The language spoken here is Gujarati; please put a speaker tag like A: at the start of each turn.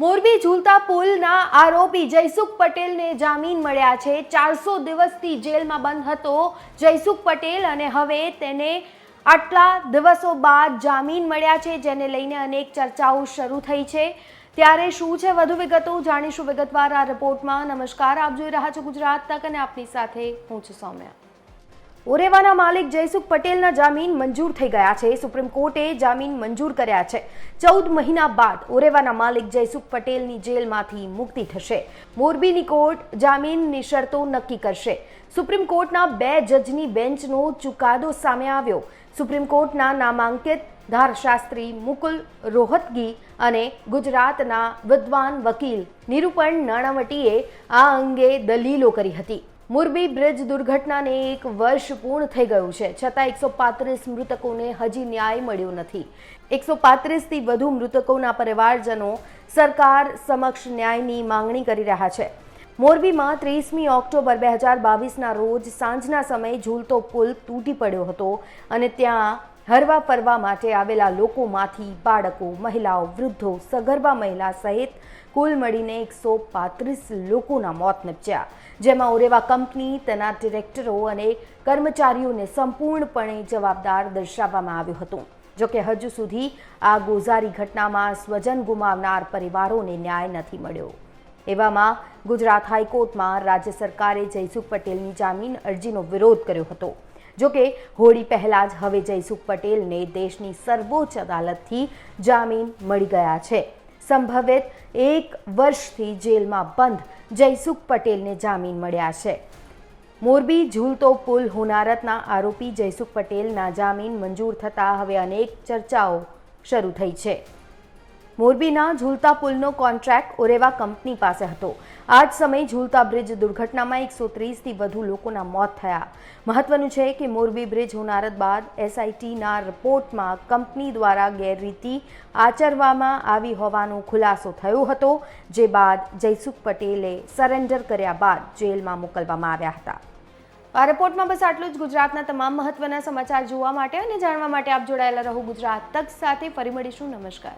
A: મોરબી ઝૂલતા પુલના આરોપી જયસુખ પટેલને જામીન મળ્યા છે. ચારસો દિવસથી જેલમાં બંધ હતો જયસુખ પટેલ અને હવે તેને આટલા દિવસો બાદ જામીન મળ્યા છે, જેને લઈને અનેક ચર્ચાઓ શરૂ થઈ છે. ત્યારે શું છે વધુ વિગતો જાણીશું વિગતવાર આ રિપોર્ટમાં. નમસ્કાર, આપ જોઈ રહ્યા છો ગુજરાત તક અને આપની સાથે હું છું સૌમ્યા. ઓરેવાના માલિક જયસુખ પટેલના જામીન મંજૂર થઈ ગયા છે. સુપ્રીમ કોર્ટે જામીન મંજૂર કર્યા છે. ચૌદ મહિના બાદ ઓરેવાના માલિક જયસુખ પટેલની જેલમાંથી મુક્તિ થશે. મોરબીની કોર્ટ જામીનની શરતો નક્કી કરશે. સુપ્રીમ કોર્ટના બે જજની બેન્ચનો ચુકાદો સામે આવ્યો. સુપ્રીમ કોર્ટના નામાંકિત ધારશાસ્ત્રી મુકુલ રોહતગી અને ગુજરાતના વિદ્વાન વકીલ નિરૂપણ નાણાવટીએ આ અંગે દલીલો કરી હતી. મોરબી બ્રિજ દુર્ઘટનાને એક વર્ષ પૂર્ણ થઈ ગયું છે. છતાં એકસો પાંત્રીસ મૃતકોને હજી ન્યાય મળ્યો નથી. એકસો પાંત્રીસથી વધુ મૃતકોના પરિવારજનો સરકાર સમક્ષ ન્યાયની માંગણી કરી રહ્યા છે. મોરબીમાં ત્રીસમી ઓક્ટોબર બે હજાર બાવીસના રોજ સાંજના સમયે ઝૂલતો પુલ તૂટી પડ્યો હતો અને ત્યાં હરવા ફરવા માટે આવેલા લોકોમાંથી બાળકો, મહિલાઓ, વૃદ્ધો, સગર્ભા મહિલા સહિત કુલ મળીને એકસો પાંત્રીસ લોકોના મોત નિપજ્યા. જેમાં ઓરેવા કંપની, તેના ડિરેક્ટરો અને કર્મચારીઓને સંપૂર્ણપણે જવાબદાર દર્શાવવામાં આવ્યું હતું. જોકે હજુ સુધી આ ગોઝારી ઘટનામાં સ્વજન ગુમાવનાર પરિવારોને ન્યાય નથી મળ્યો. એવામાં ગુજરાત હાઈકોર્ટમાં રાજ્ય સરકારે જયસુખ પટેલની જામીન અરજીનો વિરોધ કર્યો હતો. જોકે હોળી પહેલાં જ હવે જયસુખ પટેલને દેશની સર્વોચ્ચ અદાલતથી જામીન મળી ગયા છે. સંભવિત એક વર્ષથી જેલમાં બંધ જયસુખ પટેલને જામીન મળ્યા છે. મોરબી ઝૂલતો પુલ હોનારતના આરોપી જયસુખ પટેલના જામીન મંજૂર થતાં હવે અનેક ચર્ચાઓ શરૂ થઈ છે. મોરબીના ઝૂલતા પુલનો કોન્ટ્રાક્ટ ઓરેવા કંપની પાસે હતો. આ જ સમયે ઝૂલતા બ્રિજ દુર્ઘટનામાં એકસો ત્રીસથી વધુ લોકોના મોત થયા. મહત્વનું છે કે મોરબી બ્રિજ હોનારત બાદ એસઆઈટીના રિપોર્ટમાં કંપની દ્વારા ગેરરીતિ આચરવામાં આવી હોવાનો ખુલાસો થયો હતો, જે બાદ જયસુખ પટેલે સરેન્ડર કર્યા બાદ જેલમાં મોકલવામાં આવ્યા હતા. આ રિપોર્ટમાં બસ આટલું જ. ગુજરાતના તમામ મહત્વના સમાચાર જોવા માટે અને જાણવા માટે આપ જોડાયેલા રહો ગુજરાત તક સાથે. ફરી મળીશું. નમસ્કાર.